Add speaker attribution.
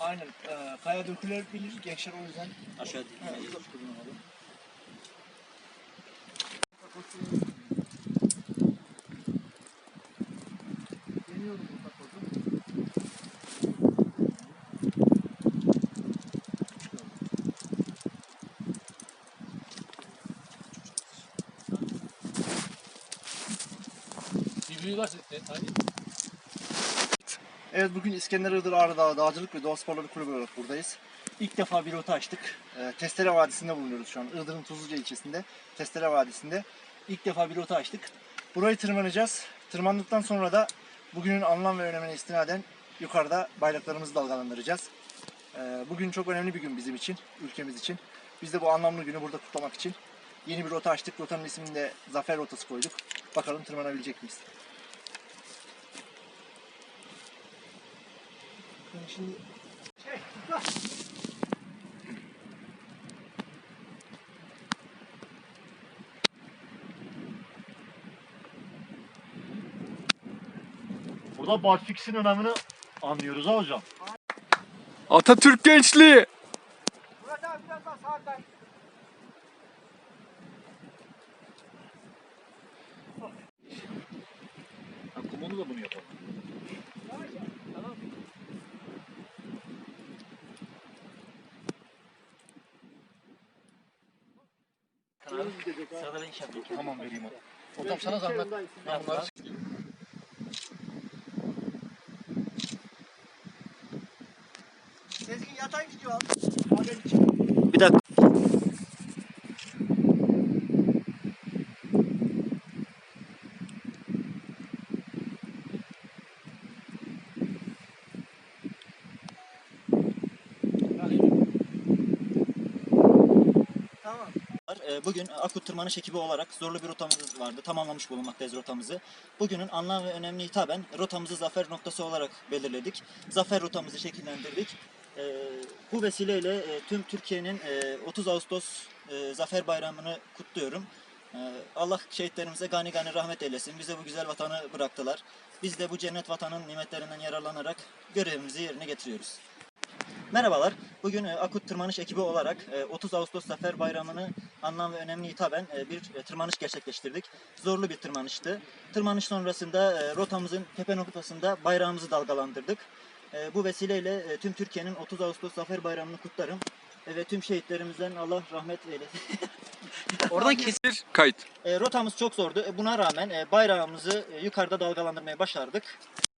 Speaker 1: Aynen. E, kaya dökülebilir gençler o yüzden.
Speaker 2: Aşağı değil.
Speaker 3: Evet. Hadi.
Speaker 1: Evet bugün İskender Iğdır Ağrı Dağcılık ve Doğa Sporları Kulübü olarak buradayız. İlk defa bir rota açtık. Ee, Testere Vadisi'nde bulunuyoruz şu an. Iğdır'ın Tuzluca ilçesinde. Testere Vadisi'nde. İlk defa bir rota açtık. Burayı tırmanacağız. Tırmandıktan sonra da bugünün anlam ve önemine istinaden yukarıda bayraklarımızı dalgalandıracağız. Ee, Bugün çok önemli bir gün bizim için, ülkemiz için. Biz de bu anlamlı günü burada kutlamak için yeni bir rota açtık. Rotanın ismini de Zafer Rotası koyduk. Bakalım tırmanabilecek miyiz? Şimdi
Speaker 4: Burada barfix'in önemini anlıyoruz ha hocam.
Speaker 5: Atatürk gençliği.
Speaker 1: Murat abi biraz daha sağdan.
Speaker 4: Kumunu da bunu yapalım.
Speaker 2: Sırada ben iş yapayım.
Speaker 4: Tamam vereyim onu. Hocam sana zahmet. Ben bunları
Speaker 1: Sezgin yatay gidiyor al.
Speaker 2: Bir Bugün Akut Tırmanış ekibi olarak zorlu bir rotamız vardı. Tamamlamış bulunmaktayız rotamızı. Bugünün anlam ve önemli hitaben rotamızı zafer noktası olarak belirledik. Zafer rotamızı şekillendirdik. Ee, Bu vesileyle e, tüm Türkiye'nin e, 30 Ağustos e, Zafer Bayramı'nı kutluyorum. Ee, Allah şehitlerimize gani gani rahmet eylesin. Bize bu güzel vatanı bıraktılar. Biz de bu cennet vatanın nimetlerinden yararlanarak görevimizi yerine getiriyoruz. Merhabalar. Bugün e, Akut Tırmanış ekibi olarak e, 30 Ağustos Zafer Bayramı'nı anlam ve önemli hitaben e, bir e, tırmanış gerçekleştirdik. Zorlu bir tırmanıştı. Tırmanış sonrasında e, rotamızın tepe noktasında bayrağımızı dalgalandırdık. E, Bu vesileyle e, tüm Türkiye'nin 30 Ağustos Zafer Bayramı'nı kutlarım. E, Ve tüm şehitlerimizden Allah rahmet eylesin.
Speaker 5: Oradan kesir. Kayıt.
Speaker 2: E, rotamız çok zordu. E, Buna rağmen e, bayrağımızı e, yukarıda dalgalandırmayı başardık.